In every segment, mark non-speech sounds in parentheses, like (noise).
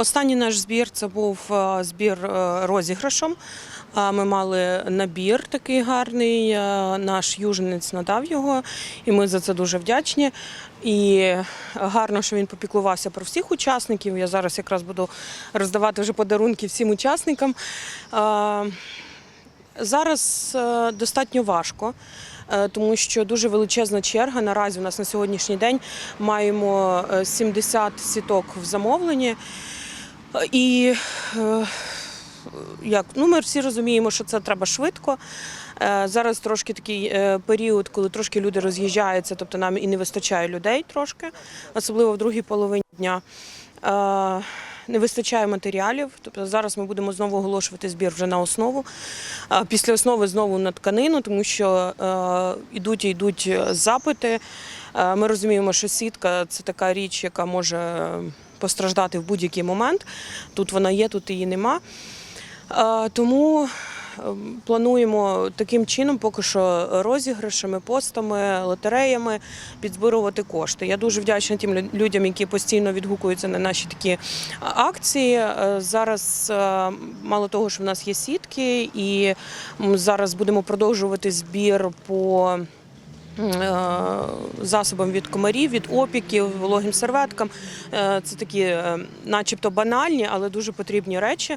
Останній наш збір це був е, збір е, розіграшом. Ми мали набір такий гарний. е, Наш южнець надав його, і ми за це дуже вдячні. І гарно, що він попіклувався про всіх учасників. Я зараз якраз буду роздавати вже подарунки всім учасникам. Зараз достатньо важко, тому що дуже величезна черга. Наразі у нас на сьогоднішній день маємо е, 70 сіток в замовленні. І е, як ну ми всі розуміємо, що це треба швидко. Е, Зараз трошки такий е, період, коли трошки люди роз'їжджаються, тобто нам і не вистачає людей трошки, особливо в другій половині дня. Не вистачає матеріалів, тобто зараз ми будемо знову оголошувати збір вже на основу. Після основи знову на тканину, тому що ідуть і йдуть запити. Ми розуміємо, що сітка це така річ, яка може постраждати в будь-який момент. Тут вона є, тут її нема. Е, Тому е, плануємо таким чином, поки що розіграшами, постами, лотереями підзбирувати кошти. Я дуже вдячна тим людям, які постійно відгукуються на наші такі акції. Е, Зараз е, мало того, що в нас є сітки, і зараз будемо продовжувати збір по. Е, Засобам від комарів, від опіків, вологим серветкам. Е, Це такі, е, начебто, банальні, але дуже потрібні речі.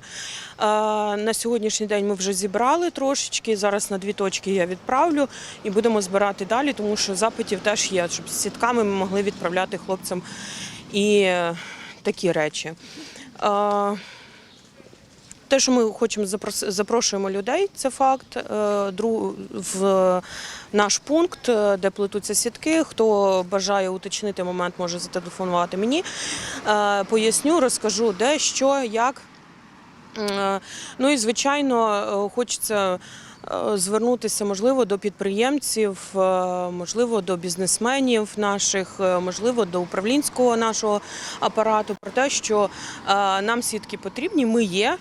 На сьогоднішній день ми вже зібрали трошечки. Зараз на дві точки я відправлю і будемо збирати далі, тому що запитів теж є, щоб з сітками ми могли відправляти хлопцям і такі речі. Те, що ми хочемо запрошуємо людей, це факт. Е, В наш пункт, е, де плетуться сітки. Хто бажає уточнити момент, може зателефонувати мені. Е, Поясню, розкажу, де, що, як. Ну і звичайно, хочеться звернутися, можливо, до підприємців, можливо, до бізнесменів наших, можливо, до управлінського нашого апарату про те, що нам сітки потрібні, ми є.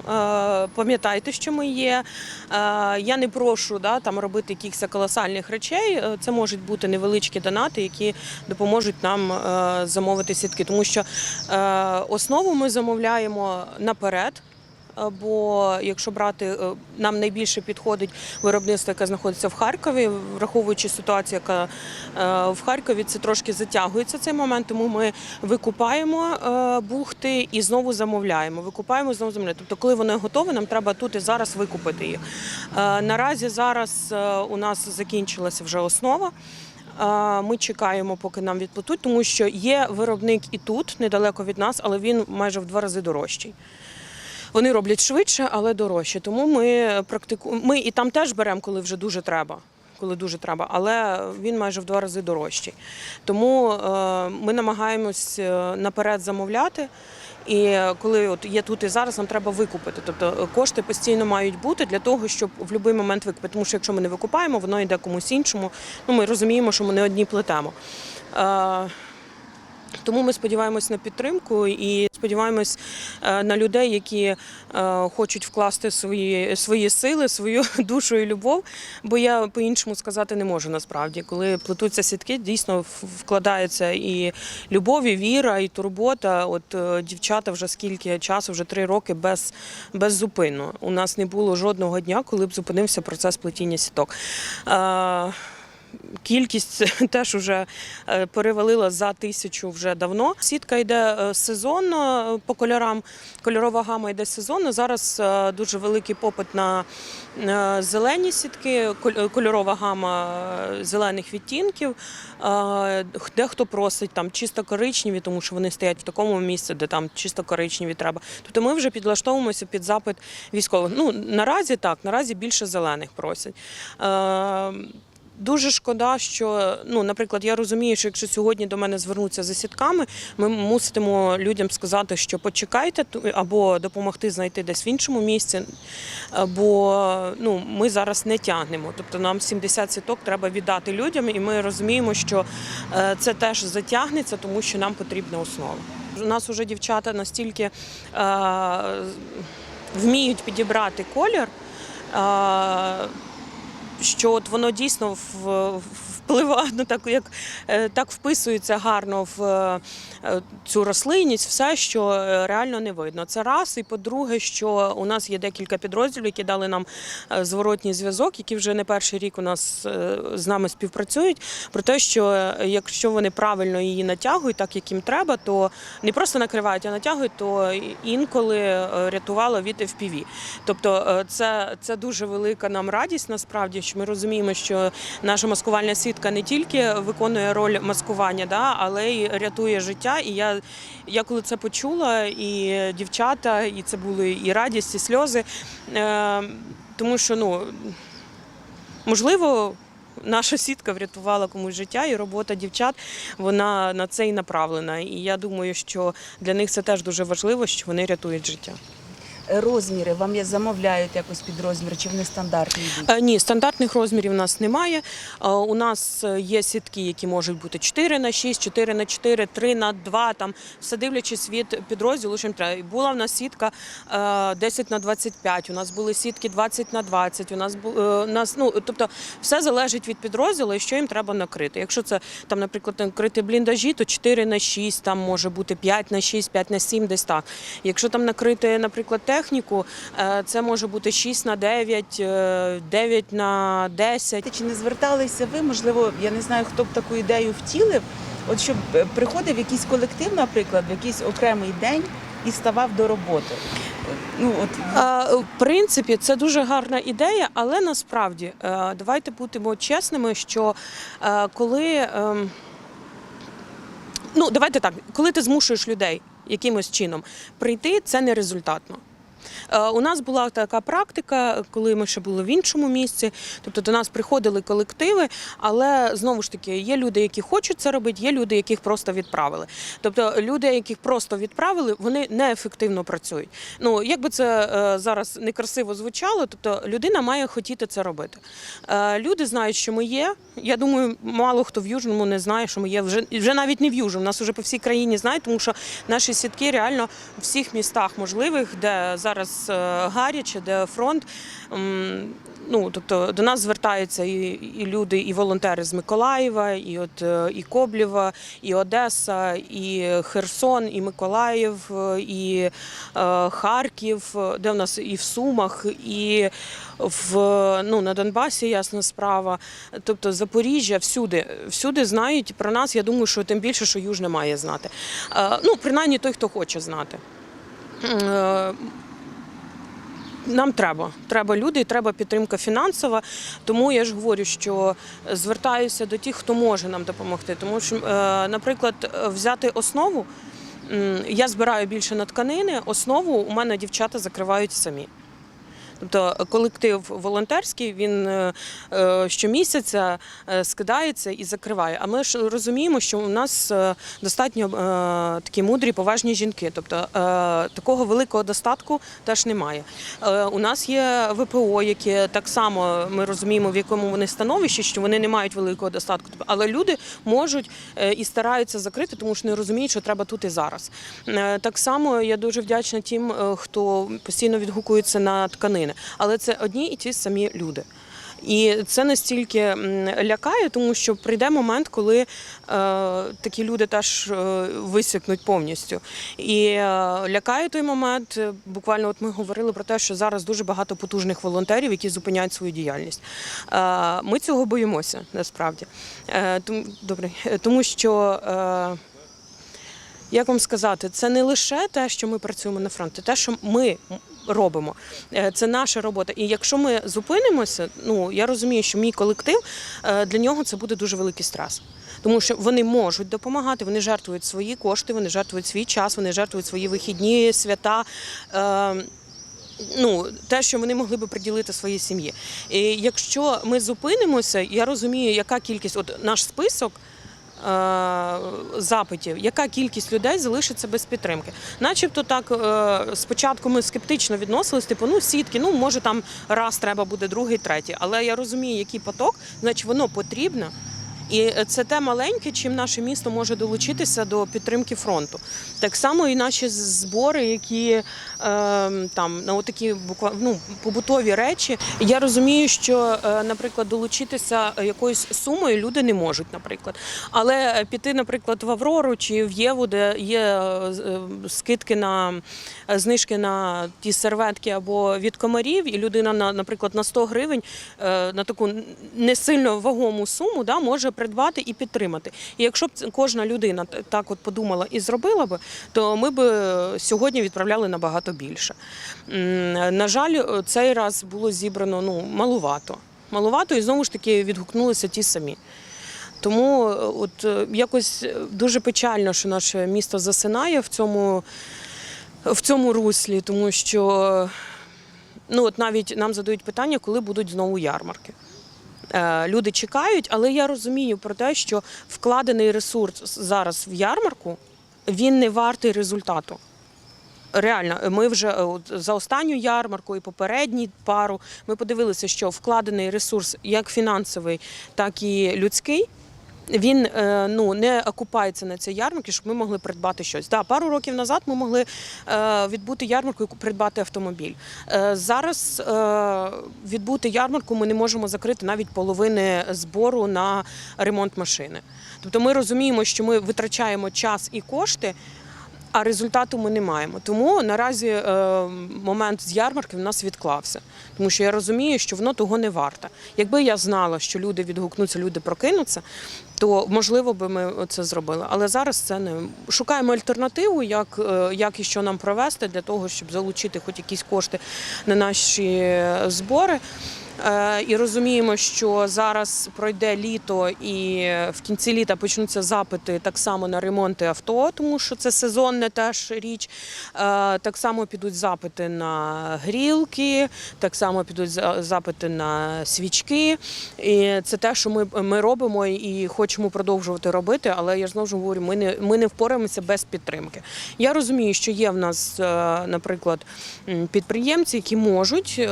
Е, Пам'ятайте, що ми є. Е, Я не прошу да, там робити якихось колосальних речей. Е, Це можуть бути невеличкі донати, які допоможуть нам замовити сітки. Тому що основу ми замовляємо наперед. Бо якщо брати, е, нам найбільше підходить виробництво, яке знаходиться в Харкові, враховуючи ситуацію, яка е, в Харкові, це трошки затягується цей момент, тому ми викупаємо е, бухти і знову замовляємо. Викупаємо знову замовляємо. Тобто, коли вони готові, нам треба тут і зараз викупити їх. Наразі зараз у нас закінчилася вже основа. Ми чекаємо, поки нам відплатуть, тому що є виробник і тут, недалеко від нас, але він майже в два рази дорожчий. Вони роблять швидше, але дорожче. Тому ми практикуємо. Ми і там теж беремо, коли вже дуже треба. Коли дуже треба, але він майже в два рази дорожчий. Тому е, ми намагаємось е, наперед замовляти. І коли от є тут і зараз, нам треба викупити. Тобто е, кошти постійно мають бути для того, щоб в будь-який момент викупити. Тому що якщо ми не викупаємо, воно йде комусь іншому. Ну ми розуміємо, що ми не одні плетемо. Тому ми сподіваємось на підтримку і сподіваємось е, на людей, які е, хочуть вкласти свої, свої сили, свою (laughs) душу і любов. Бо я по-іншому сказати не можу насправді. Коли плетуться сітки, дійсно вкладається і любов, і віра, і турбота. От е, дівчата вже скільки часу, вже три роки без, беззупинно. У нас не було жодного дня, коли б зупинився процес плетіння сіток. Кількість (laughs) теж вже е, перевалила за тисячу вже давно. Сітка йде е, сезонно по кольорам. Кольорова гама йде сезонно. Зараз е, дуже великий попит на зелені сітки, кольорова гама зелених відтінків. Дехто просить там чисто коричневі, тому що вони стоять в такому місці, де там чисто коричневі треба. Тобто ми вже підлаштовуємося під запит військових. Ну наразі так, наразі більше зелених просять. Дуже шкода, що ну, наприклад, я розумію, що якщо сьогодні до мене звернуться за сітками, ми мусимо людям сказати, що почекайте, або допомогти знайти десь в іншому місці. Бо ну, ми зараз не тягнемо. Тобто нам 70 сіток треба віддати людям, і ми розуміємо, що е, це теж затягнеться, тому що нам потрібна основа. У нас вже дівчата настільки е, вміють підібрати колір. Е, що от воно дійсно в- впливає, ну так як е, так вписується гарно в е, цю рослинність, все, що е, реально не видно. Це раз. І по-друге, що у нас є декілька підрозділів, які дали нам зворотній зв'язок, які вже не перший рік у нас з нами співпрацюють. Про те, що якщо вони правильно її натягують, так як їм треба, то не просто накривають, а натягують, то інколи рятувало від FPV. Тобто це, це дуже велика нам радість насправді, що ми розуміємо, що наша маскувальна сітка не тільки виконує роль маскування, да, але й рятує життя. І я, я коли це почула, і дівчата, і це були і радість, і сльози. Е, тому що ну можливо. Наша сітка врятувала комусь життя, і робота дівчат вона на це і направлена. І я думаю, що для них це теж дуже важливо, що вони рятують життя. Розміри вам замовляють якось під розмір, чи вони стандартні? Е, Ні, стандартних розмірів у нас немає. Е, У нас е, є сітки, які можуть бути 4 на 6, 4 на 4, 3 на 2, там все дивлячись від підрозділу, чим треба. Була в нас сітка е, 10 на 25, у нас були сітки 20 на 20, у нас у нас, ну тобто все залежить від підрозділу що їм треба накрити. Якщо це там, наприклад, накрити бліндажі, то 4 на 6, там може бути 5 на 6, 5 на 7, десь так. Якщо там накрити, наприклад, техніку, е, це може бути 6 на 9, е, 9 на 10. Чи не зверталися ви? Можливо, я не знаю, хто б таку ідею втілив. От щоб е, приходив якийсь колектив, наприклад, в якийсь окремий день і ставав до роботи. Ну от Е, В принципі, це дуже гарна ідея, але насправді е, давайте будемо чесними, що е, коли. ем, Ну, давайте так, коли ти змушуєш людей якимось чином прийти, це не результатно. Е, У нас була така практика, коли ми ще були в іншому місці. Тобто до нас приходили колективи, але знову ж таки є люди, які хочуть це робити, є люди, яких просто відправили. Тобто люди, яких просто відправили, вони неефективно працюють. Ну як би це е, зараз некрасиво звучало, тобто людина має хотіти це робити. Е, Люди знають, що ми є. Я думаю, мало хто в Южному не знає, що ми є. Вже вже навіть не в Южному, нас вже по всій країні знають, тому що наші сітки реально в всіх містах можливих, де зараз е, гаряче, де фронт. Ну, тобто до нас звертаються і, і люди, і волонтери з Миколаєва, і от е, і Коблєва, і Одеса, і Херсон, і Миколаїв, е, і е, Харків, де в нас і в Сумах, і в ну на Донбасі, ясна справа. Тобто Запоріжжя, всюди, всюди знають про нас. Я думаю, що тим більше, що Южне має знати. Е, Ну, принаймні той, хто хоче знати. Е, нам треба. Треба люди, треба підтримка фінансова. Тому я ж говорю, що звертаюся до тих, хто може нам допомогти. Тому що, е, наприклад, взяти основу. Я збираю більше на тканини, основу у мене дівчата закривають самі. Тобто колектив волонтерський він е, е, щомісяця е, скидається і закриває. А ми ж розуміємо, що у нас достатньо такі мудрі, поважні жінки. Тобто такого великого достатку теж немає. У нас є ВПО, які так само ми розуміємо, в якому вони становищі, що вони не мають великого достатку. Тобто, Але люди можуть і стараються закрити, тому що не розуміють, що треба тут і зараз. Так само я дуже вдячна тим, хто постійно відгукується на тканини. Але це одні і ті самі люди. І це настільки лякає, тому що прийде момент, коли е, такі люди теж е, висякнуть повністю. І е, лякає той момент. Буквально, от ми говорили про те, що зараз дуже багато потужних волонтерів, які зупиняють свою діяльність. Е, ми цього боїмося насправді. Е, тому, добре, тому що. Е, як вам сказати, це не лише те, що ми працюємо на фронті, те, що ми робимо. Е, Це наша робота. І якщо ми зупинимося, ну я розумію, що мій колектив е, для нього це буде дуже великий стрес. Тому що вони можуть допомагати, вони жертвують свої кошти, вони жертвують свій час, вони жертвують свої вихідні свята. Е, Ну, те, що вони могли би приділити своїй сім'ї. І якщо ми зупинимося, я розумію, яка кількість, от наш список запитів, яка кількість людей залишиться без підтримки. Начебто так е, спочатку ми скептично відносились, типу, ну сітки, ну може там раз треба буде, другий, третій. Але я розумію, який поток, значить воно потрібно. І це те маленьке, чим наше місто може долучитися до підтримки фронту. Так само і наші збори, які е, там на такі ну, побутові речі. Я розумію, що, е, наприклад, долучитися якоюсь сумою люди не можуть, наприклад. Але піти, наприклад, в Аврору чи в Єву, де є е, е, скидки на е, знижки на ті серветки або від комарів, і людина на, наприклад, на 100 гривень е, на таку не сильно вагому суму да, може придбати і підтримати. І якщо б кожна людина так от подумала і зробила би, то ми б е, сьогодні відправляли набагато більше. На жаль, е, цей раз було зібрано ну, малувато. Малувато і знову ж таки відгукнулися ті самі. Тому е, от якось дуже печально, що наше місто засинає в цьому, в цьому руслі, тому що ну, от навіть нам задають питання, коли будуть знову ярмарки. Е, Люди чекають, але я розумію про те, що вкладений ресурс зараз в ярмарку він не вартий результату. Реально, ми вже е, за останню ярмарку і попередню пару ми подивилися, що вкладений ресурс як фінансовий, так і людський. Він е, ну не окупається на цій ярмарці, щоб ми могли придбати щось. Да, пару років назад ми могли е, відбути ярмарку і придбати автомобіль. Е, зараз відбути ярмарку ми не можемо закрити навіть половини збору на ремонт машини. Тобто ми розуміємо, що ми витрачаємо час і кошти. А результату ми не маємо. Тому наразі е, момент з ярмарки в нас відклався. Тому що я розумію, що воно того не варте. Якби я знала, що люди відгукнуться, люди прокинуться, то можливо би ми це зробили. Але зараз це не шукаємо альтернативу, як, е, як і що нам провести для того, щоб залучити хоч якісь кошти на наші збори. Е, І розуміємо, що зараз пройде літо, і в кінці літа почнуться запити так само на ремонти авто, тому що це сезонна теж річ. Е, Так само підуть запити на грілки, так само підуть запити на свічки. І це те, що ми, ми робимо і хочемо продовжувати робити. Але я знову ж говорю, ми не, ми не впораємося без підтримки. Я розумію, що є в нас, е, наприклад, підприємці, які можуть.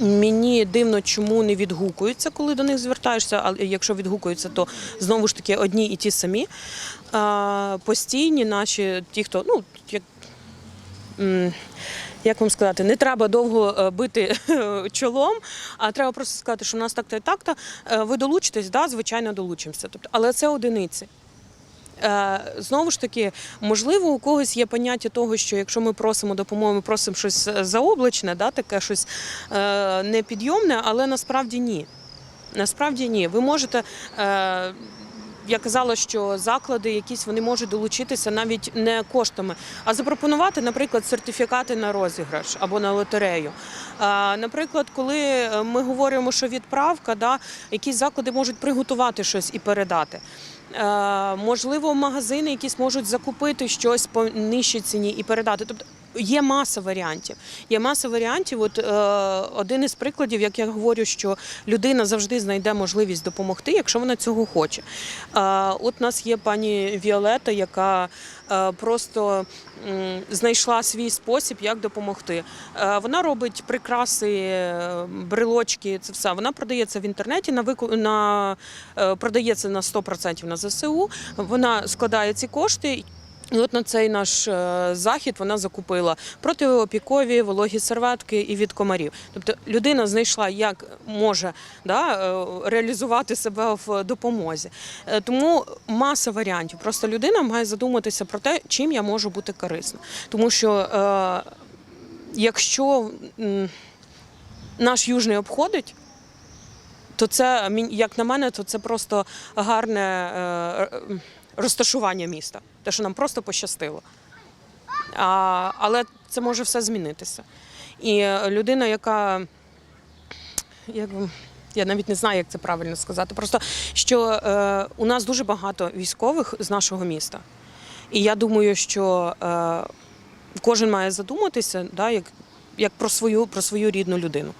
Е, Мені дивно, чому не відгукуються, коли до них звертаєшся. Але якщо відгукуються, то знову ж таки одні і ті самі. А, постійні наші, ті, хто ну як. Як вам сказати, не треба довго е, бити чолом, а треба просто сказати, що у нас так-то і так-то. Е, Ви долучитесь, да, звичайно, долучимося. Тобто, але це одиниці. Е, Знову ж таки, можливо, у когось є поняття того, що якщо ми просимо допомоги, ми просимо щось е, заоблачне, да, таке щось е, непідйомне, але насправді ні. Насправді ні. Ви можете. Я казала, що заклади якісь вони можуть долучитися навіть не коштами, а запропонувати, наприклад, сертифікати на розіграш або на лотерею. Наприклад, коли ми говоримо, що відправка, да, якісь заклади можуть приготувати щось і передати. Е, Можливо, магазини якісь можуть закупити щось по нижчій ціні і передати. Тобто є маса варіантів. Є маса варіантів. От е, один із прикладів, як я говорю, що людина завжди знайде можливість допомогти, якщо вона цього хоче. Е, от у нас є пані Віолета, яка е, просто м, знайшла свій спосіб, як допомогти. Е, Вона робить прикраси, е, брелочки, це все. Вона продається в інтернеті на вику... на е, продається на 100% на ЗСУ. Вона складає ці кошти. І от на цей наш е, захід вона закупила протиопікові вологі серветки і від комарів. Тобто людина знайшла, як може да, е, реалізувати себе в допомозі. Е, Тому маса варіантів. Просто людина має задуматися про те, чим я можу бути корисна. Тому що е, якщо наш южний обходить, то це, як на мене, то це просто гарне е, розташування міста. Те, що нам просто пощастило. А, але це може все змінитися. І е, людина, яка як, я навіть не знаю, як це правильно сказати. Просто що е, у нас дуже багато військових з нашого міста. І я думаю, що е, кожен має задуматися, да, як, як про свою, про свою рідну людину.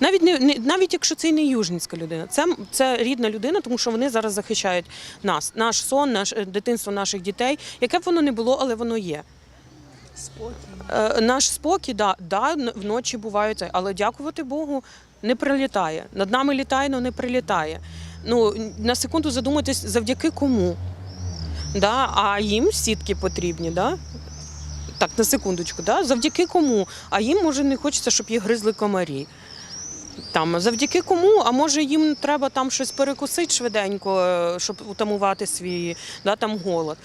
Навіть не, не навіть якщо це і не южницька людина, це, це рідна людина, тому що вони зараз захищають нас, наш сон, наш е, дитинство наших дітей, яке б воно не було, але воно є. Е, наш спокій, да, да, вночі бувають, але дякувати Богу, не прилітає. Над нами літає, але не прилітає. Ну, на секунду задумайтесь, завдяки кому. Да? А їм сітки потрібні, да? так, на секундочку, да? завдяки кому? А їм може не хочеться, щоб їх гризли комарі. Там, завдяки кому, а може їм треба там щось перекусити швиденько, е, щоб утамувати свій да, там голод.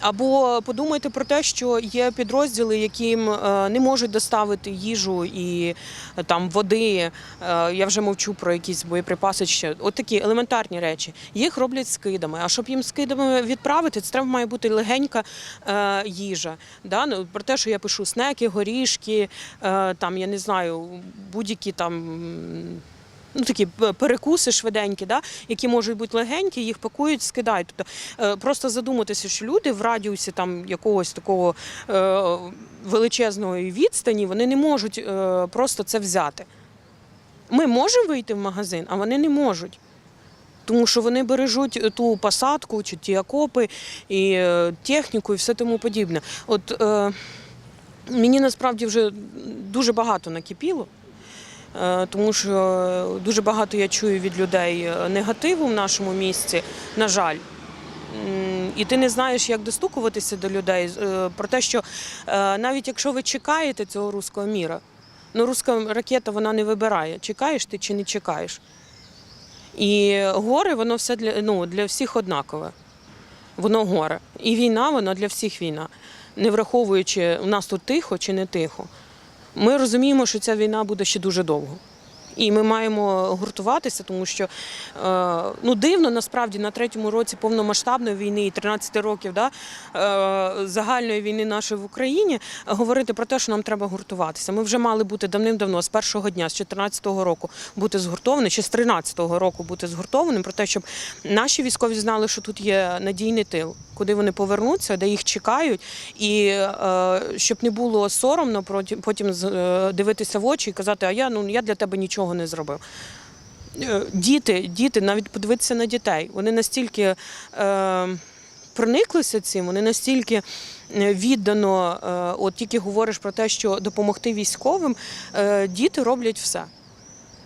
Або подумайте про те, що є підрозділи, яким е, не можуть доставити їжу і е, там води. Е, Я вже мовчу про якісь боєприпаси. Ще от такі елементарні речі. Їх роблять скидами. А щоб їм скидами відправити, це треба має бути легенька їжа. Да? Ну, про те, що я пишу снеки, горішки, там я не знаю, будь-які там. Ну, такі перекуси швиденькі, да, які можуть бути легенькі, їх пакують, скидають. Тобто е, просто задуматися, що люди в радіусі там якогось такого е, величезної відстані вони не можуть е, просто це взяти. Ми можемо вийти в магазин, а вони не можуть. Тому що вони бережуть ту посадку чи ті окопи і е, техніку і все тому подібне. От е, мені насправді вже дуже багато накипіло. Е, Тому що дуже багато я чую від людей е, негативу в нашому місті, на жаль. І ти не знаєш, як достукуватися до людей. е, Про те, що навіть якщо ви чекаєте цього руського міра, ну руська ракета вона не вибирає, чекаєш ти чи не чекаєш. І горе, воно все для, ну, для всіх однакове. Воно горе. І війна, вона для всіх війна. Не враховуючи, у нас тут тихо чи не тихо. Ми розуміємо, що ця війна буде ще дуже довго. І ми маємо гуртуватися, тому що е, ну дивно насправді на третьому році повномасштабної війни і 13 років да, е, загальної війни нашої в Україні говорити про те, що нам треба гуртуватися. Ми вже мали бути давним-давно, з першого дня, з 14-го року, бути згуртовані, ще з 13-го року бути згуртованим, про те, щоб наші військові знали, що тут є надійний тил, куди вони повернуться, де їх чекають, і е, щоб не було соромно потім е, дивитися в очі і казати, а я ну я для тебе нічого не зробив. Е, Діти, діти, навіть подивитися на дітей. Вони настільки е, прониклися цим, вони настільки віддано, е, от тільки говориш про те, що допомогти військовим, е, діти роблять все.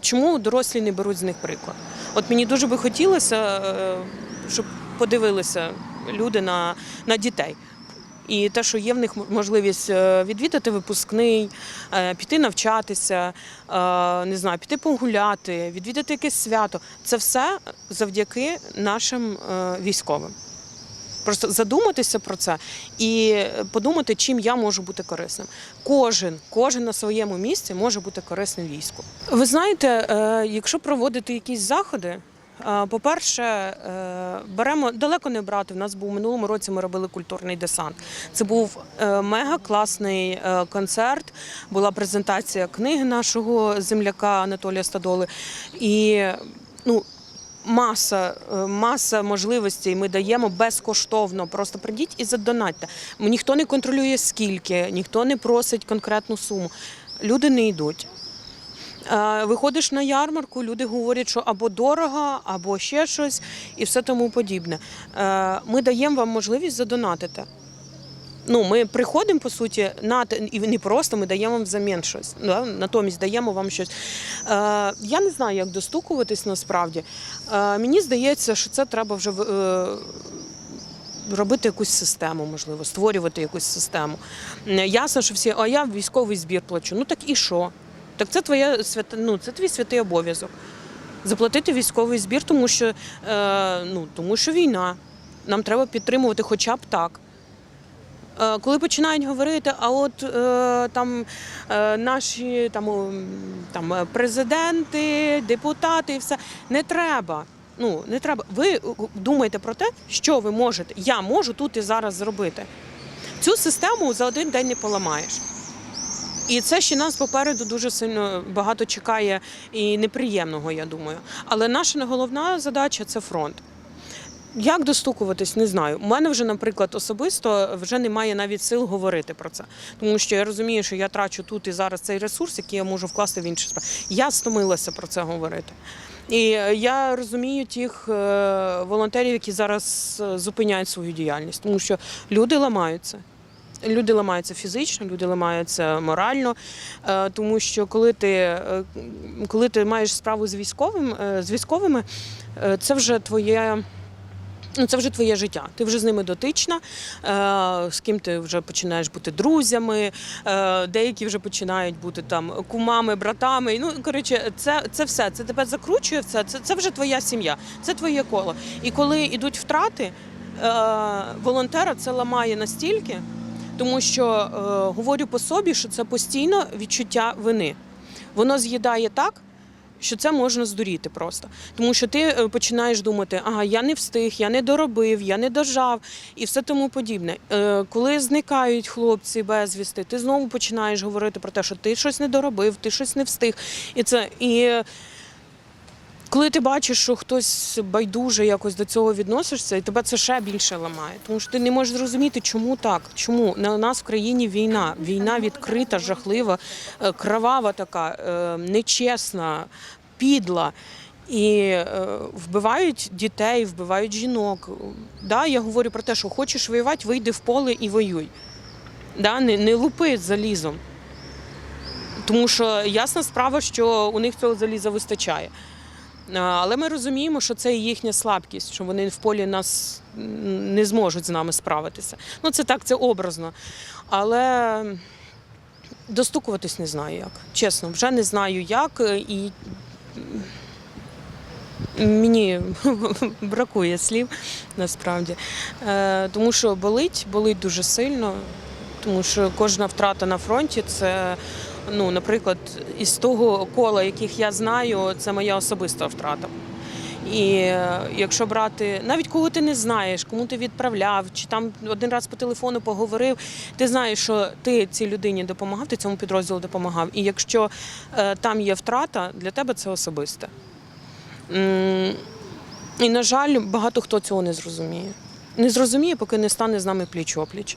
Чому дорослі не беруть з них приклад? От мені дуже би хотілося, е, щоб подивилися люди на, на дітей. І те, що є в них можливість е, відвідати випускний, е, піти навчатися, е, не знаю, піти погуляти, відвідати якесь свято. Це все завдяки нашим військовим. Просто задуматися про це і подумати, чим я можу бути корисним. Кожен, кожен на своєму місці може бути корисним війську. Ви знаєте, якщо проводити якісь заходи. По-перше, е, беремо далеко не брати. У нас був минулому році. Ми робили культурний десант. Це був е, мега класний е, концерт. Була презентація книги нашого земляка Анатолія Стадоли. І ну, маса, маса можливостей ми даємо безкоштовно. Просто прийдіть і задонатьте. Ніхто не контролює скільки, ніхто не просить конкретну суму. Люди не йдуть. Е, Виходиш на ярмарку, люди говорять, що або дорого, або ще щось, і все тому подібне. Е, Ми даємо вам можливість задонатити. Ну, ми приходимо, по суті, на і не просто ми даємо вам взамін щось. Да? Натомість даємо вам щось. Е, я не знаю, як достукуватись насправді. Е, мені здається, що це треба вже е, робити якусь систему, можливо, створювати якусь систему. Е, Ясно, що всі, а я військовий збір плачу. Ну так і що? Так це твоя свята, ну, це твій святий обов'язок. Заплатити військовий збір, тому що, е, ну, тому що війна. Нам треба підтримувати хоча б так. Е, Коли починають говорити, а от е, там е, наші там, там е, президенти, депутати, і все не треба. Ну не треба. Ви е, думаєте про те, що ви можете. Я можу тут і зараз зробити. Цю систему за один день не поламаєш. І це ще нас попереду дуже сильно багато чекає і неприємного, я думаю. Але наша головна задача це фронт. Як достукуватись, не знаю. У мене вже, наприклад, особисто вже немає навіть сил говорити про це, тому що я розумію, що я трачу тут і зараз цей ресурс, який я можу вкласти в інші справи. Я стомилася про це говорити. І е, я розумію тих е, волонтерів, які зараз е, зупиняють свою діяльність, тому що люди ламаються. Люди ламаються фізично, люди ламаються морально, е, тому що коли ти, е, коли ти маєш справу з військовим, е, з військовими, це вже твоє. Ну, це вже твоє життя. Ти вже з ними дотична, з ким ти вже починаєш бути друзями, деякі вже починають бути там кумами, братами. Ну, коротше, це, це все. Це тебе закручує все. Це, це вже твоя сім'я, це твоє коло. І коли йдуть втрати, волонтера це ламає настільки, тому що е, говорю по собі, що це постійно відчуття вини. Воно з'їдає так, що це можна здуріти просто. Тому що ти е, починаєш думати, ага, я не встиг, я не доробив, я не дожав і все тому подібне. Е, Коли зникають хлопці безвісти, ти знову починаєш говорити про те, що ти щось не доробив, ти щось не встиг. І це і. Коли ти бачиш, що хтось байдуже якось до цього відносишся, і тебе це ще більше ламає. Тому що ти не можеш зрозуміти, чому так, чому на нас в країні війна. Війна відкрита, жахлива, е, кровава така, е, нечесна, підла. І е, вбивають дітей, вбивають жінок. Да, я говорю про те, що хочеш воювати, вийди в поле і воюй. Да, не, не лупи залізом. Тому що ясна справа, що у них цього заліза вистачає. Але ми розуміємо, що це їхня слабкість, що вони в полі нас не зможуть з нами справитися. Ну, це так, це образно. Але достукуватись не знаю як. Чесно, вже не знаю як. І мені (laughs) бракує слів насправді. Е, Тому що болить, болить дуже сильно. Тому що кожна втрата на фронті це, ну, наприклад, із того кола, яких я знаю, це моя особиста втрата. І е, якщо брати навіть кого ти не знаєш, кому ти відправляв, чи там один раз по телефону поговорив, ти знаєш, що ти цій людині допомагав, ти цьому підрозділу допомагав. І якщо е, там є втрата, для тебе це особисте. І, на жаль, багато хто цього не зрозуміє. Не зрозуміє, поки не стане з нами пліч опліч.